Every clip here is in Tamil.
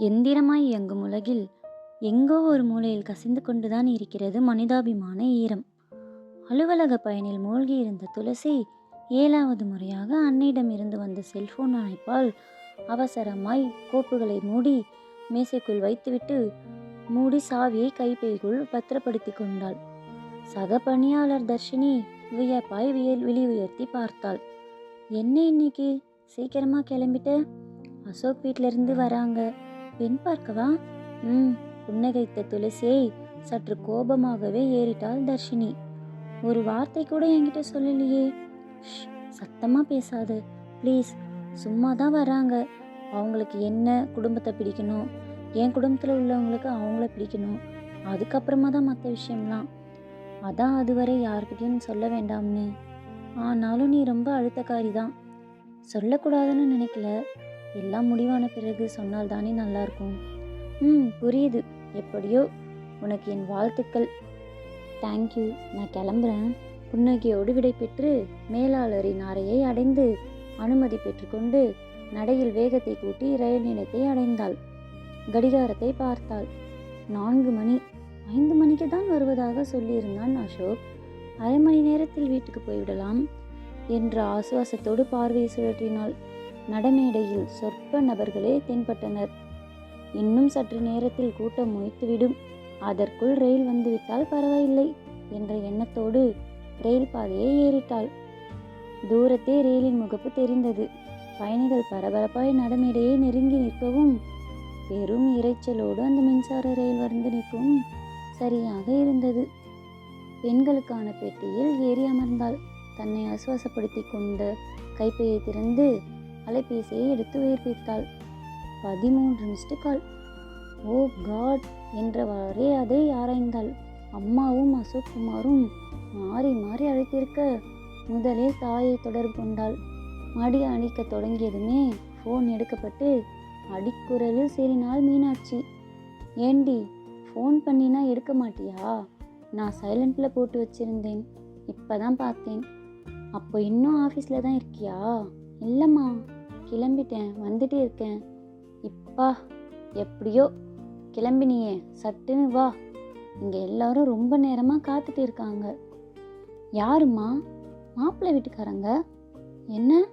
எந்திரமாய் இயங்கும் உலகில் எங்கோ ஒரு மூலையில் கசிந்து கொண்டுதான் இருக்கிறது மனிதாபிமான ஈரம். அலுவலக பயனில் மூழ்கியிருந்த துளசி ஏழாவது முறையாக அன்னையிடமிருந்து வந்த செல்போன் அழைப்பால் அவசரமாய் கோப்புகளை மூடி மேசைக்குள் வைத்துவிட்டு மூடி சாவியை கைப்பைக்குள் பத்திரப்படுத்தி கொண்டாள். சக பணியாளர் தர்ஷினி வியப்பாய் வியல் விழி உயர்த்தி பார்த்தாள். என்ன இன்னைக்கு? சீக்கிரமா கிளம்பிட்ட? அசோக் வீட்டிலிருந்து வராங்க. பெண் பார்க்கவா ம் புன்னகைத்த துளசியை சற்று கோபமாகவே ஏறிட்டாள் தர்ஷினி. ஒரு வார்த்தை கூட என்கிட்ட சொல்லலையே. ஷ், சத்தமா பேசாத. ப்ளீஸ் சும்மா தான் வராங்க. அவங்களுக்கு என்ன குடும்பத்தை பிடிக்கணும்? என் குடும்பத்தில் உள்ளவங்களுக்கு அவங்கள பிடிக்கணும். அதுக்கப்புறமா தான் மற்ற விஷயம்லாம். அதான் அதுவரை யார்கிட்டயும் சொல்ல வேண்டாம்னு. ஆனாலும் நீ ரொம்ப அழுத்தக்காரி தான் சொல்லக்கூடாதுன்னு நினைக்கல. எல்லாம் முடிவான பிறகு சொன்னால் தானே நல்லாயிருக்கும். ம் புரியுது. எப்படியோ உனக்கு என் வாழ்த்துக்கள். தேங்க்யூ நான் கிளம்புறேன். புன்னகையோடு விடை பெற்று மேலாளரின் அறையை அடைந்து அனுமதி பெற்றுக்கொண்டு நடையில் வேகத்தை கூட்டி ரயில் நிலையத்தை அடைந்தாள். கடிகாரத்தை பார்த்தாள். நான்கு மணி. ஐந்து மணிக்கு தான் வருவதாக சொல்லியிருந்தான் அசோக். அரை மணி நேரத்தில் வீட்டுக்கு போய்விடலாம் என்ற ஆசுவாசத்தோடு பார்வையை சுழற்றினாள். நடமேடையில் சொற்ப நபர்களே தென்பட்டனர். இன்னும் சற்று நேரத்தில் கூட்டம் மொய்த்துவிடும் அதற்குள் ரயில் வந்துவிட்டால் பரவாயில்லை என்ற எண்ணத்தோடு ரயில் பாதையை ஏறிட்டாள். தூரத்தே ரயிலின் முகப்பு தெரிந்தது. பயணிகள் பரபரப்பாய் நடமேடையை நெருங்கி நிற்கவும் பெரும் இரைச்சலோடு அந்த மின்சார ரயில் வந்து நிற்கவும் சரியாக இருந்தது. பெண்களுக்கான பெட்டியில் ஏறி அமர்ந்தாள். தன்னை ஆசுவாசப்படுத்தி கொண்ட கைப்பையை திறந்து அலைபேசியை எடுத்து உயிர்ப்பித்தாள். பதிமூன்று மிஸ்டு கால் ஓ காட் என்றவாறே அதை ஆராய்ந்தாள். அம்மாவும் அசோக் குமாரும் மாறி மாறி அழைத்திருக்க முதலில் தாயை தொடர்பு கொண்டாள். மடி அடிக்க தொடங்கியதுமே ஃபோன் எடுக்கப்பட்டு அடிக்குரலில் சேரினாள் மீனாட்சி. ஏண்டி ஃபோன் பண்ணினா எடுக்க மாட்டியா? நான் சைலண்டில் போட்டு வச்சிருந்தேன். இப்போ தான் பார்த்தேன். அப்போ இன்னும் ஆஃபீஸில் தான் இருக்கியா? இல்லைம்மா. கிளம்பிட்டேன் வந்துட்டே இருக்கேன். இப்பா எப்படியோ கிளம்பினியே சட்டுன்னு வா. இங்கே எல்லாரும் ரொம்ப நேரமாக காத்துட்டு இருக்காங்க. யாரும்மா? மாப்பிள்ளை வீட்டுக்காரங்க? என்ன?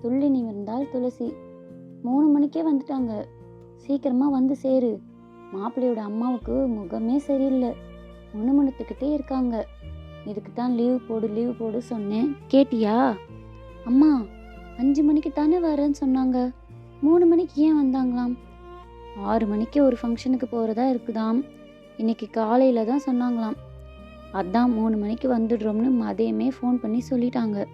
துள்ளி நிமிர்ந்தால் துளசி. மூணு மணிக்கே வந்துட்டாங்க. சீக்கிரமாக வந்து சேரு. மாப்பிள்ளையோட அம்மாவுக்கு முகமே சரியில்லை. முணுமுணுத்துக்கிட்டே இருக்காங்க. இதுக்கு தான் லீவ் போடு லீவ் போடு சொன்னேன். கேட்டியா? அம்மா அஞ்சு மணிக்கு தானே வரேன்னு சொன்னாங்க. மூணு மணிக்கு ஏன் வந்தாங்களாம்? ஆறு மணிக்கு ஒரு ஃபங்க்ஷனுக்கு போகிறதா இருக்குதாம். இன்னைக்கு காலையில் தான் சொன்னாங்களாம். அதான் மூணு மணிக்கு வந்துடுறோம்னு மதியமே ஃபோன் பண்ணி சொல்லிட்டாங்க.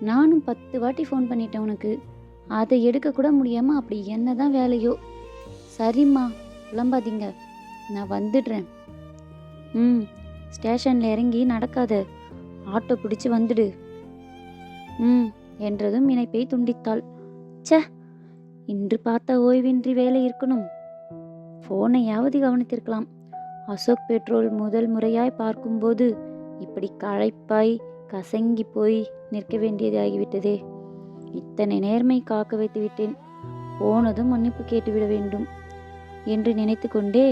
நானும் பத்து வாட்டி ஃபோன் பண்ணிட்டேன் உனக்கு. அதை எடுக்க கூட முடியாமல் அப்படி என்ன தான் வேலையோ. சரிம்மா புலம்பாதீங்க. நான் வந்துடுறேன். ம் ஸ்டேஷனில் இறங்கி நடக்காத. ஆட்டோ பிடிச்சி வந்துடு. ம். என்றதும் இணைப்பை துண்டித்தாள். ச இன்று பார்த்த ஓய்வின்றி வேலை இருக்கணும். ஃபோனையாவது கவனித்திருக்கலாம். அசோக் பெட்ரோல் முதல் முறையாய் பார்க்கும்போது இப்படி களைப்பாய் கசங்கி போய் நிற்க வேண்டியதாகிவிட்டதே. இத்தனை நேர்மை காக்க வைத்து விட்டேன். போனதும் மன்னிப்பு கேட்டுவிட வேண்டும் என்று நினைத்து கொண்டே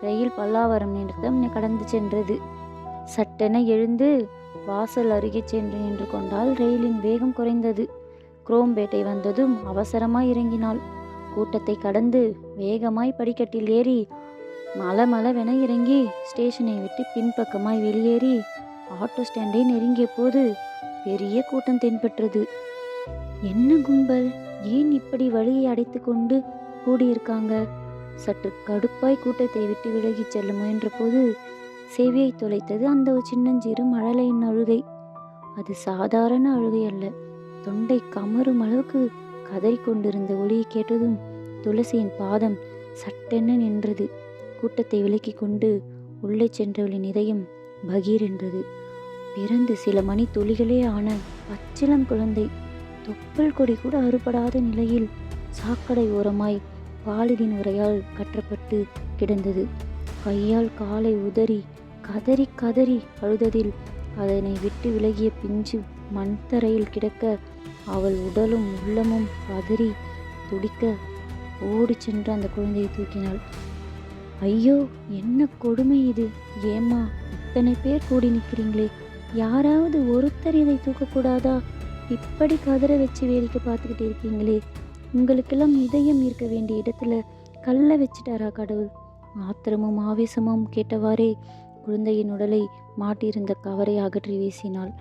ரயில் பல்லாவரம் நிறுத்தம் கடந்து சென்றது. சட்டென எழுந்து வாசல் அருகே சென்று நின்று கொண்டால் ரயிலின் வேகம் குறைந்தது. குரோம்பேட்டை வந்ததும் அவசரமாய் இறங்கினாள். கூட்டத்தை கடந்து வேகமாய் படிக்கட்டில் ஏறி மலை மலவென இறங்கி ஸ்டேஷனை விட்டு பின்பக்கமாய் வெளியேறி ஆட்டோ ஸ்டாண்டை நெருங்கிய போது பெரிய கூட்டம் தென்பட்டது என்ன கும்பல்? ஏன் இப்படி வழியை அடைத்து கொண்டு கூடியிருக்காங்க? சற்று கடுப்பாய் கூட்டத்தை விட்டு விலகிச் செல்ல முயன்றபோது செவியை தொலைத்தது அந்த ஒரு சின்னஞ்சிறு மழலையின் அழுகை. அது சாதாரண அழுகை அல்ல. தொண்டை கமரும் அளவுக்கு கதறிக்கொண்டிருந்த ஒளியை கேட்டதும் துளசியின் பாதம் சட்டென நின்றது. கூட்டத்தை விலக்கி கொண்டு உள்ளே சென்றவளின் இதயம் பகீர் என்றது. பிறந்து சில மணி துளிகளே ஆன பச்சிளம் குழந்தை தொப்பல் கொடி கூட அறுபடாத நிலையில் சாக்கடை ஓரமாய் பாலிதின் உரையால் கற்றப்பட்டு கிடந்தது. கையால் காலை உதறி கதறி கதறி அழுததில் அதனை விட்டு விலகிய பிஞ்சு மண் தரையில் கிடக்க அவள் உடலும் உள்ளமும் பதறி துடிக்க ஓடி சென்று அந்த குழந்தையை தூக்கினாள். ஐயோ என்ன கொடுமை இது? ஏம்மா இத்தனை பேர் கூடி நிற்கிறீங்களே? யாராவது ஒருத்தர் இதை தூக்கக்கூடாதா? இப்படி கதற வச்சு வேடிக்கை பார்த்துக்கிட்டு இருக்கீங்களே? உங்களுக்கெல்லாம் இதயம் இருக்க வேண்டிய இடத்துல கல்லை வச்சுட்டாரா கடவுள்? ஆத்திரமும் ஆவேசமும் கேட்டவாறே குழந்தையின் உடலை மாட்டியிருந்த கவரை அகற்றி வீசினாள்.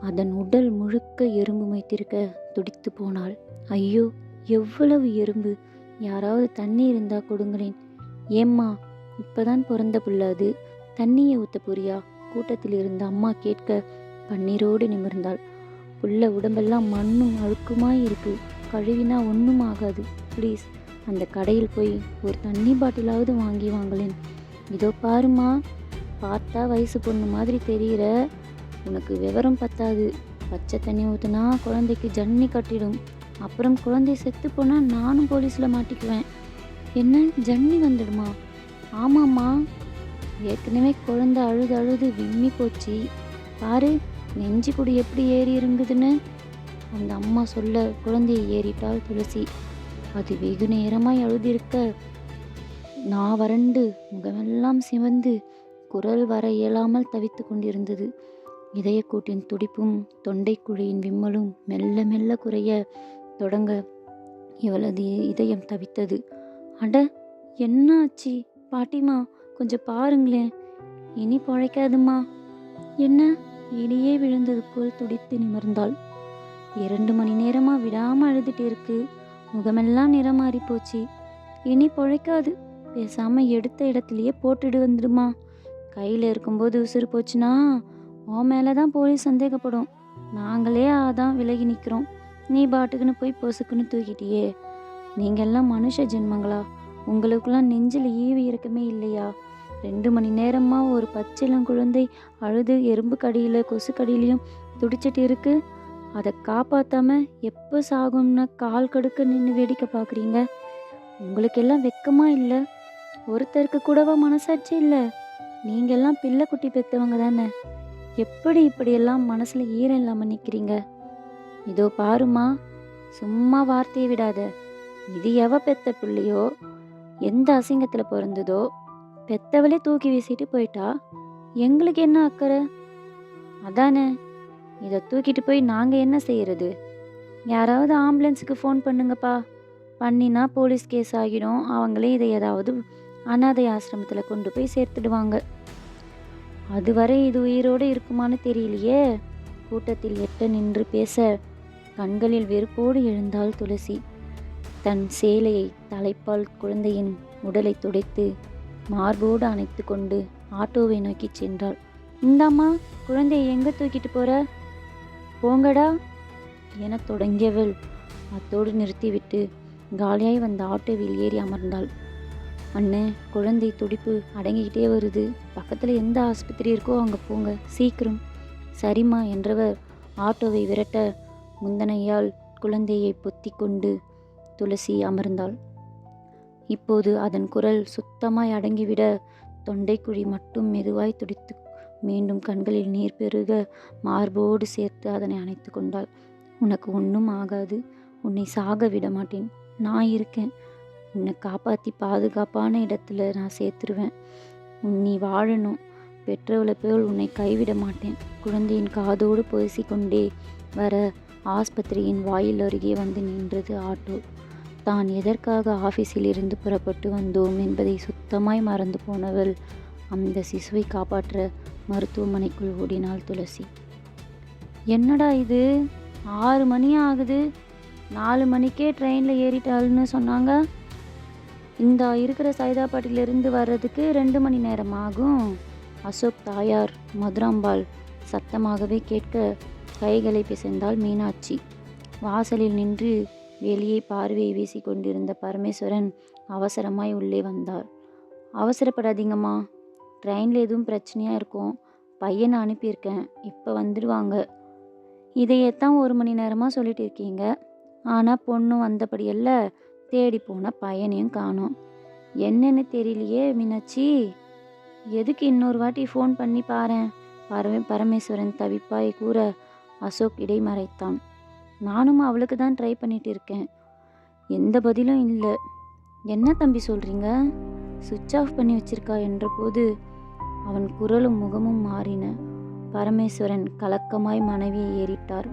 அதன் உடல் முழுக்க எறும்பு மைத்திருக்க துடித்து போனாள். ஐயோ எவ்வளவு எறும்பு? யாராவது தண்ணி இருந்தா கொடுங்களேன். ஏம்மா இப்பதான் பிறந்த புள்ள அது. தண்ணியை ஊத்த போறியா? கூட்டத்தில் இருந்த அம்மா கேட்க கண்ணீரோடு நிமிர்ந்தாள். புள்ள உடம்பெல்லாம் மண்ணும் அழுக்குமாய் இருக்கு. கழுவினா ஒன்றும் ஆகாது. ப்ளீஸ் அந்த கடையில் போய் ஒரு தண்ணி பாட்டிலாவது வாங்கி வாங்களேன். இதோ பாருமா பார்த்தா வயசு பொண்ணு மாதிரி தெரிகிற உனக்கு விவரம் பத்தாது. பச்சை தண்ணி ஊற்றுனா குழந்தைக்கு ஜன்னி கட்டிடும். அப்புறம் குழந்தை செத்து போனால் நானும் போலீஸில் மாட்டிக்குவேன். என்ன? ஜன்னி வந்துடுமா? ஆமாம்மா. ஏற்கனவே குழந்தை அழுது அழுது விம்மி போச்சு. பாரு நெஞ்சு குடி எப்படி ஏறி இருங்குதுன்னு அந்த அம்மா சொல்ல குழந்தையை ஏறிட்டாள் துளசி. அது வெகு நேரமாய் அழுதிருக்க. நான் வறண்டு முகமெல்லாம் சிவந்து குரல் வர இயலாமல் தவித்து கொண்டிருந்தது. இதயக்கூட்டின் துடிப்பும் தொண்டைக்குழியின் விம்மலும் மெல்ல மெல்ல குறைய தொடங்க இவளது இதயம் தவித்தது. அட என்ன ஆச்சு பாட்டிமா கொஞ்சம் பாருங்களேன். இனி பழைக்காதுமா? என்ன? இடியே விழுந்தது போல் துடித்து நிமிர்ந்தாள். இரண்டு மணி நேரமா விடாம அழுதுட்டு இருக்கு முகமெல்லாம் நிறம் மாறி போச்சு இனி பொழைக்காது. பேசாம எடுத்த இடத்துலயே போட்டுடு வந்துடுமா. கையில இருக்கும்போது உசுறு போச்சுன்னா உன் மேலே தான் போலீஸ் சந்தேகப்படும். நாங்களே அதான் விலகி நிற்கிறோம் நீ பாட்டுக்குன்னு போய் பொசுக்குன்னு தூக்கிட்டியே. நீங்கெல்லாம் மனுஷ ஜென்மங்களா? உங்களுக்குலாம் நெஞ்சில் ஈவு இறக்கமே இல்லையா? ரெண்டு மணி நேரமா ஒரு பச்சிளம் குழந்தை அழுது எறும்பு கடியில் கொசு கடியிலையும் துடிச்சிட்டு இருக்கு. அதை காப்பாத்தாம எப்போ சாகும்னா கால் கடுக்க நின்று வேடிக்கை பார்க்குறீங்க உங்களுக்கெல்லாம் வெக்கமா இல்லை. ஒருத்தருக்கு கூடவா மனசாட்சி இல்லை. நீங்கெல்லாம் பிள்ளை குட்டி பெற்றவங்க தானே. எப்படி இப்படியெல்லாம் மனசில் ஈரம் இல்லாமல் நிற்கிறீங்க இதோ பாருமா சும்மா வார்த்தையை விடாத. இது எவ பெத்த பிள்ளையோ எந்த அசிங்கத்தில் பிறந்ததோ பெத்தவளே தூக்கி வீசிட்டு போயிட்டா. எங்களுக்கு என்ன அக்கறை? அதானே இதை தூக்கிட்டு போய் நாங்கள் என்ன செய்யறது? யாராவது ஆம்புலன்ஸுக்கு ஃபோன் பண்ணுங்கப்பா. பண்ணினா போலீஸ் கேஸ் ஆகிடும். அவங்களே இதை ஏதாவது அனாதை ஆசிரமத்தில் கொண்டு போய் சேர்த்துடுவாங்க. அதுவரை இது உயிரோடு இருக்குமான்னு தெரியலையே. கூட்டத்தில் எட்ட நின்று பேச கண்களில் வெறுப்போடு எழுந்தாள் துளசி. தன் சேலையை தலைப்பால் குழந்தையின் உடலை துடைத்து மார்போடு அணைத்து கொண்டு ஆட்டோவை நோக்கி சென்றாள். இந்தாம்மா குழந்தையை எங்கே தூக்கிட்டு போகிற போங்கடா. என தொடங்கியவள். அத்தோடு நிறுத்திவிட்டு காலியாய் வந்த ஆட்டோவில் ஏறி அமர்ந்தாள். அண்ணே குழந்தை துடிப்பு அடங்கிக்கிட்டே வருது. பக்கத்தில் எந்த ஆஸ்பத்திரி இருக்கோ அங்கே போங்க சீக்கிரம். சரிம்மா என்றவர் ஆட்டோவை விரட்ட முந்தனையால் குழந்தையை பொத்தி கொண்டு துளசி அமர்ந்தாள். இப்போது அதன் குரல் சுத்தமாய் அடங்கிவிட தொண்டைக்குழி மட்டும் மெதுவாய் துடித்து மீண்டும் கண்களில் நீர் பெருக மார்போடு சேர்த்து அதனை அணைத்து கொண்டாள். உனக்கு ஒன்றும் ஆகாது. உன்னை சாக விட மாட்டேன். நான் இருக்கேன். உன்னை காப்பாற்றி பாதுகாப்பான இடத்துல நான் சேர்த்துருவேன். உன்னை நீ வாழணும். பெற்றவளை போல் உன்னை கைவிட மாட்டேன். குழந்தையின் காதோடு பேசிக்கொண்டே வர ஆஸ்பத்திரியின் வாயில் அருகே வந்து நின்றது ஆட்டோ. தான் எதற்காக ஆஃபீஸில் இருந்து புறப்பட்டு வந்தோம் என்பதை சுத்தமாய் மறந்து போனவள் அந்த சிசுவை காப்பாற்ற மருத்துவமனைக்குள் ஓடினாள் துளசி. என்னடா இது? ஆறு மணி ஆகுது. நாலு மணிக்கே ட்ரெயினில் ஏறிட்டாள்னு சொன்னாங்க. இந்த இருக்கிற சைதாப்பாட்டிலிருந்து வர்றதுக்கு ரெண்டு மணி நேரம் ஆகும். அசோக் தாயார் மதுராம்பாள் சத்தமாகவே கேட்க கைகளை பிசைந்தாள் மீனாட்சி. வாசலில் நின்று வெளியே பார்வையை வீசி கொண்டிருந்த பரமேஸ்வரன் அவசரமாய் உள்ளே வந்தார் அவசரப்படாதீங்கம்மா. ட்ரெயினில் எதுவும் பிரச்சனையாக இருக்கும். பையனை அனுப்பியிருக்கேன். இப்போ வந்துடுவாங்க இதையத்தான் ஒரு மணி நேரமாக சொல்லிட்டு இருக்கீங்க. ஆனால் பொண்ணு வந்தபடியல்ல தேடி போன பையனையும் காணோம். என்னன்னு தெரியலையே மீனாட்சி. எதுக்கு இன்னொரு வாட்டி ஃபோன் பண்ணி பாரேன். பரமே பரமேஸ்வரன் தவிப்பாய் கூற அசோக் இடைமறைத்தான். நானும் அவளுக்கு தான் ட்ரை பண்ணிட்டு இருக்கேன். எந்த பதிலும் இல்லை. என்ன தம்பி சொல்கிறீங்க சுவிட்ச் ஆஃப் பண்ணி வச்சிருக்கா என்றபோது அவன் குரலும் முகமும் மாறின. பரமேஸ்வரன் கலக்கமாய் மனைவியை ஏறிட்டார்.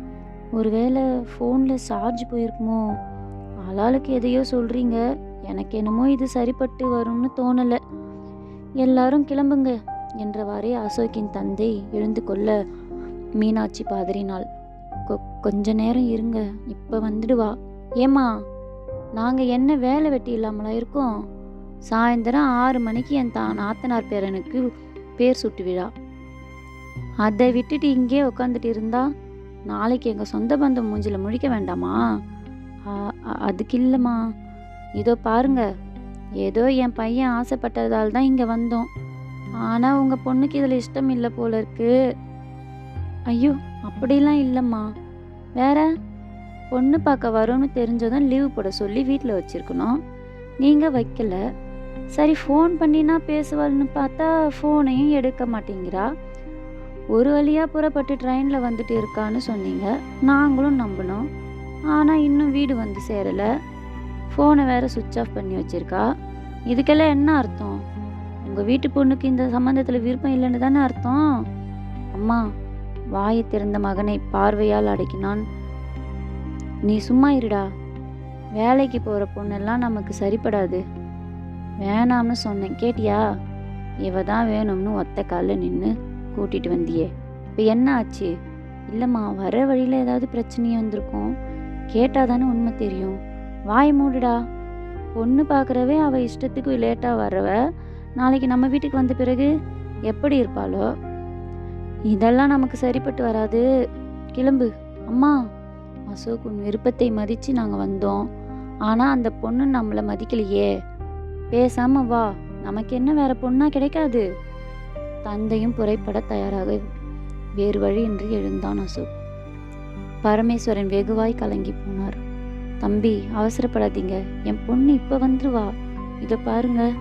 ஒருவேளை ஃபோனில் சார்ஜ் போயிருக்குமோ? ஆளாளுக்கு எதையோ சொல்கிறீங்க எனக்கு என்னமோ இது சரிப்பட்டு வரும்னு தோணலை. எல்லாரும் கிளம்புங்க என்றவாறே அசோக்கின் தந்தை எழுந்து கொள்ள மீனாட்சி பதறினாள். கொ- கொஞ்ச நேரம் இருங்க. இப்போ வந்துடுவா ஏம்மா நாங்கள் என்ன வேலை வெட்டி இல்லாமலா இருக்கோம்? சாயந்தரம் ஆறு மணிக்கு என் தா நாத்தனார் பேரனுக்கு பேர் சுட்டு விழா. அதை விட்டுட்டு இங்கே உட்காந்துட்டு இருந்தா நாளைக்கு எங்கள் சொந்த பந்தம் மூஞ்சில முழிக்க வேண்டாமா? அதுக்கு இல்லைம்மா. இதோ பாருங்க ஏதோ என் பையன் ஆசைப்பட்டதால் தான் இங்கே வந்தோம். ஆனால் உங்கள் பொண்ணுக்கு இதில் இஷ்டம் இல்லை போல இருக்கு. ஐயோ அப்படிலாம் இல்லைம்மா. வேற பொண்ணு பார்க்க வரோன்னு தெரிஞ்சதும் லீவு போட சொல்லி வீட்டில் வச்சுருக்கணும். நீங்கள் வைக்கலை. சரி ஃபோன் பண்ணினா பேசுவாள்னு பார்த்தா ஃபோனையும் எடுக்க மாட்டேங்கிறா. ஒரு வழியாக புறப்பட்டு ட்ரெயினில் வந்துட்டு இருக்கான்னு சொன்னீங்க. நாங்களும் நம்பினோம். ஆனால் இன்னும் வீடு வந்து சேரலை. ஃபோனை வேற சுவிட்ச் ஆஃப் பண்ணி வச்சிருக்கா. இதுக்கெல்லாம் என்ன அர்த்தம்? உங்கள் வீட்டு பொண்ணுக்கு இந்த சம்மந்தத்தில் விருப்பம் இல்லைன்னு தானே அர்த்தம்? அம்மா வாயை திறந்த மகனை பார்வையால் அடக்கினான். நீ சும்மா இருடா. வேலைக்கு போகிற பொண்ணெல்லாம் நமக்கு சரிப்படாது. வேணாம்னு சொன்னேன். கேட்டியா? இவ தான் வேணும்னு ஒத்த காலில் நின்று கூட்டிட்டு வந்தியே. இப்போ என்ன ஆச்சு? இல்லைம்மா வர வழியில் ஏதாவது பிரச்சனையாக வந்திருக்கும். கேட்டால் தானே உண்மை தெரியும். வாய் மூடுடா. பொண்ணு பார்க்குறவே அவள் இஷ்டத்துக்கு லேட்டாக வர்றவ நாளைக்கு நம்ம வீட்டுக்கு வந்த பிறகு எப்படி இருப்பாளோ? இதெல்லாம் நமக்கு சரிப்பட்டு வராது. கிளம்பு. அம்மா அசோக் உன் விருப்பத்தை மதித்து நாங்கள் வந்தோம். ஆனால் அந்த பொண்ணு நம்மளை மதிக்கலையே. பேசாம வா. நமக்கு என்ன வேற பொண்ணா கிடைக்காது. தந்தையும் புறைப்பட தயாராக வேறு வழியின்றி எழுந்தான் அசோக். பரமேஸ்வரன் வெகுவாய் கலங்கி போனார். தம்பி அவசரப்படாதீங்க. என் பொண்ணு இப்போ வந்துருவா இதை பாருங்க.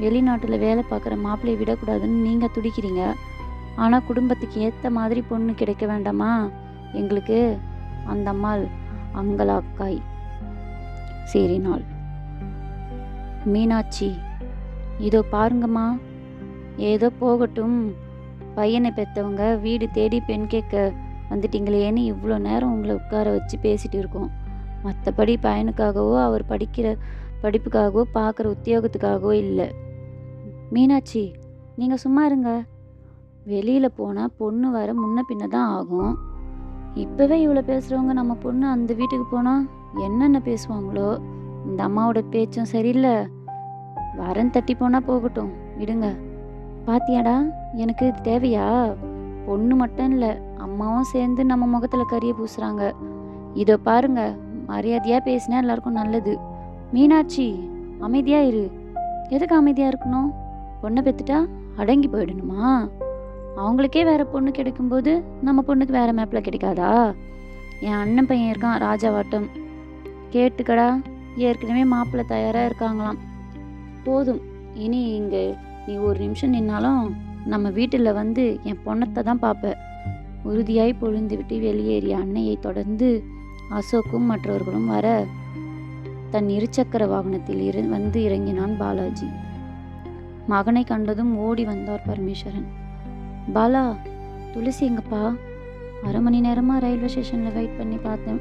வெளிநாட்டில் வேலை பார்க்குற மாப்பிள்ளையை விடக்கூடாதுன்னு நீங்கள் துடிக்கிறீங்க. ஆனால் குடும்பத்துக்கு ஏற்ற மாதிரி பொண்ணு கிடைக்க வேண்டாமா? எங்களுக்கு அந்த அம்மாள் அங்கலாக்காய். சேரினாள் மீனாட்சி இதோ பாருங்கம்மா. ஏதோ போகட்டும். பையனை பெற்றவங்க வீடு தேடி பெண் கேட்க வந்துட்டீங்களேன்னு இவ்வளோ நேரம் உங்களை உட்கார வச்சு பேசிட்டு இருக்கோம். மற்றபடி பையனுக்காகவோ அவர் படிக்கிற படிப்புக்காகவோ பார்க்குற உத்தியோகத்துக்காகவோ இல்லை. மீனாட்சி நீங்கள் சும்மா இருங்க. வெளியில் போனால் பொண்ணு வர முன்ன பின்ன தான் ஆகும். இப்போவே இவ்வளோ பேசுகிறவங்க நம்ம பொண்ணு அந்த வீட்டுக்கு போனால் என்னென்ன பேசுவாங்களோ? இந்த அம்மாவோட பேச்சும் சரியில்லை. வரன் தட்டி போனால் போகட்டும். விடுங்க. பாத்தியாடா எனக்கு இது தேவையா? பொண்ணு மட்டும் இல்லை அம்மாவும் சேர்ந்து நம்ம முகத்தில் கறியை பூசுகிறாங்க இதோ பாருங்க மரியாதையாக பேசினா எல்லாருக்கும் நல்லது. மீனாட்சி அமைதியாக இரு. எதுக்கு அமைதியாக இருக்கணும்? பொண்ணை பெற்றுட்டா அடங்கி போயிடணுமா? அவங்களுக்கே வேற பொண்ணு கிடைக்கும்போது நம்ம பொண்ணுக்கு வேற மேப்பில் கிடைக்காதா? என் அண்ணன் பையன் இருக்கான் ராஜாவாட்டம். கேட்டுக்கடா. ஏற்கனவே மாப்பிள்ளை தயாராக இருக்காங்களாம். போதும். இனி இங்கே நீ ஒரு நிமிஷம் நின்னாலும் நம்ம வீட்டில் வந்து என் பொண்ணத்தை தான் பார்ப்ப உறுதியாய் பொழுந்து விட்டு வெளியேறிய அன்னையை தொடர்ந்து அசோக்கும் மற்றவர்களும் வர தன் இருசக்கர வாகனத்தில் இரு வந்து இறங்கினான் பாலாஜி. மகனை கண்டதும் ஓடி வந்தார் பரமேஸ்வரன். பாலா துளசி எங்கப்பா? அரை மணி நேரமாக ரயில்வே ஸ்டேஷனில் வெயிட் பண்ணி பார்த்தேன்.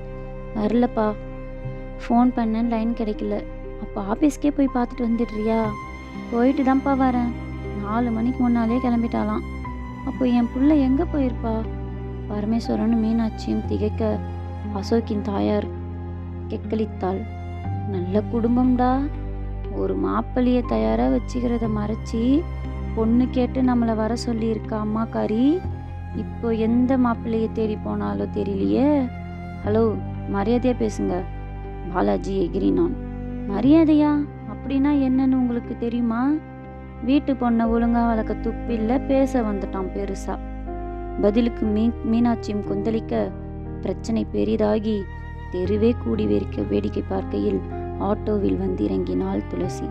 வரலப்பா. ஃபோன் பண்ணேன் லைன் கிடைக்கல. அப்போ ஆஃபீஸ்க்கே போய் பார்த்துட்டு வந்துடுறியா? போயிட்டு தான்ப்பா வரேன். நாலு மணிக்கு முன்னாலே கிளம்பிட்டாலாம் அப்போ என் புள்ள எங்கே போயிருப்பா? பரமேஸ்வரனும் மீனாட்சியும் திகைக்க அசோக்கின் தாயார் கெக்களித்தாள். நல்ல குடும்பம்டா. ஒரு மாப்பிள்ளையை தயாராக வச்சுக்கிறத மறைச்சி பொண்ணு கேட்டு நம்மளை வர சொல்லியிருக்கா அம்மா காரி இப்போ எந்த மாப்பிள்ளையை தேடி போனாலோ தெரியலையே. ஹலோ மரியாதையாக பேசுங்க. பாலாஜி எகிரினான் மரியாதையா? அப்படின்னா என்னன்னு உங்களுக்கு தெரியுமா? வீட்டு பொண்ணை ஒழுங்கா வளர்க்க துப்பில்ல பேச வந்துட்டான் பெருசா. பதிலுக்கு மீ மீனாட்சியும் கொந்தளிக்க பிரச்சனை பெரிதாகி தெருவே கூடி வெறிக்க வேடிக்கை பார்க்கையில் ஆட்டோவில் வந்து இறங்கினாள் துளசி.